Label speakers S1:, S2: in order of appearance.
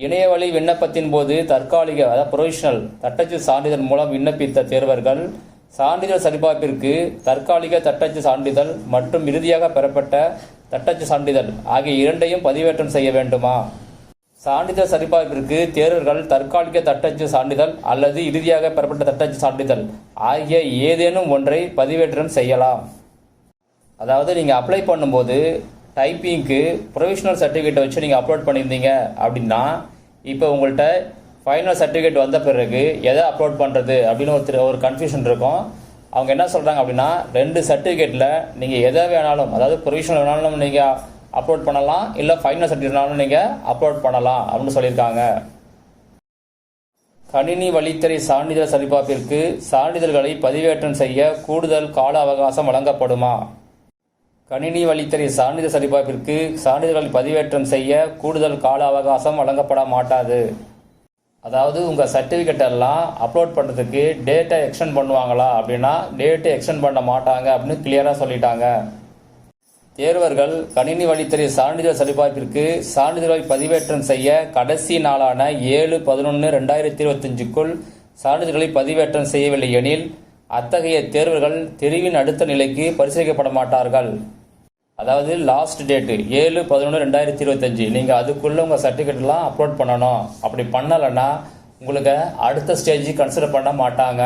S1: இணையவழி விண்ணப்பத்தின் போது தற்காலிக அதாவது ப்ரொவிஷனல் தட்டச்சு சான்றிதழ் மூலம் விண்ணப்பித்த தேர்வர்கள் சான்றிதழ் சரிபார்ப்பிற்கு தற்காலிக தட்டச்சு சான்றிதழ் மற்றும் இறுதியாக பெறப்பட்ட தட்டச்சு சான்றிதழ் ஆகிய இரண்டையும் பதிவேற்றம் செய்ய வேண்டுமா? சான்றிதழ் சரிபார்ப்பிற்கு தேர்வர்கள் தற்காலிக தட்டச்சு சான்றிதழ் அல்லது இறுதியாக பெறப்பட்ட தட்டச்சு சான்றிதழ் ஆகிய ஏதேனும் ஒன்றை பதிவேற்றம் செய்யலாம். அதாவது நீங்கள் அப்ளை பண்ணும்போது டைப்பிங்க்கு ப்ரொவிஷனல் சர்டிஃபிகேட்டை வச்சு நீங்கள் அப்லோட் பண்ணியிருந்தீங்க அப்படின்னா இப்போ உங்கள்கிட்ட ஃபைனல் சர்டிஃபிகேட் வந்த பிறகு எதை அப்லோட் பண்ணுறது அப்படின்னு ஒருத்தர் ஒரு கன்ஃபியூஷன் இருக்கும். அவங்க என்ன சொல்கிறாங்க அப்படின்னா ரெண்டு சர்டிஃபிகேட்டில் நீங்கள் எதை வேணாலும் அதாவது ப்ரொவிஷனல் வேணாலும் நீங்கள் அப்லோட் பண்ணலாம் இல்லை ஃபைனல் சர்டிஃபிகேட் வேணாலும் நீங்கள் அப்லோட் பண்ணலாம் அப்படின்னு சொல்லியிருக்காங்க. கணினி வழித்துறை சான்றிதழ் சரிபார்ப்பிற்கு சான்றிதழ்களை பதிவேற்றம் செய்ய கூடுதல் கால அவகாசம் வழங்கப்படுமா? கணினி வழித்தறி சான்றிதழ் சரிபார்ப்பிற்கு சான்றிதழ்களை பதிவேற்றம் செய்ய கூடுதல் கால அவகாசம் வழங்கப்பட மாட்டாது. அதாவது உங்கள் சர்டிஃபிகேட் எல்லாம் அப்லோட் பண்ணுறதுக்கு டேட்டை எக்ஸ்டெண்ட் பண்ணுவாங்களா? அப்படின்னா டேட்டை எக்ஸ்டெண்ட் பண்ண மாட்டாங்க அப்படின்னு கிளியராக சொல்லிட்டாங்க. தேர்வர்கள் கணினி வழித்தறை சான்றிதழ் சரிபார்ப்பிற்கு சான்றிதழ்களை பதிவேற்றம் செய்ய கடைசி நாளான ஏழு பதினொன்று ரெண்டாயிரத்தி இருபத்தஞ்சுக்குள் சான்றிதழ்களை பதிவேற்றம் செய்யவில்லை எனில் அத்தகைய தேர்வர்கள் தெரிவின் அடுத்த நிலைக்கு பரிசீலிக்கப்பட மாட்டார்கள். அதாவது லாஸ்ட் டேட்டு ஏழு பதினொன்று ரெண்டாயிரத்தி இருபத்தஞ்சி. நீங்கள் அதுக்குள்ளே உங்கள் சர்டிஃபிகேட்லாம் அப்லோட் பண்ணணும். அப்படி பண்ணலைன்னா உங்களுக்கு அடுத்த ஸ்டேஜ் கன்சிடர் பண்ண மாட்டாங்க.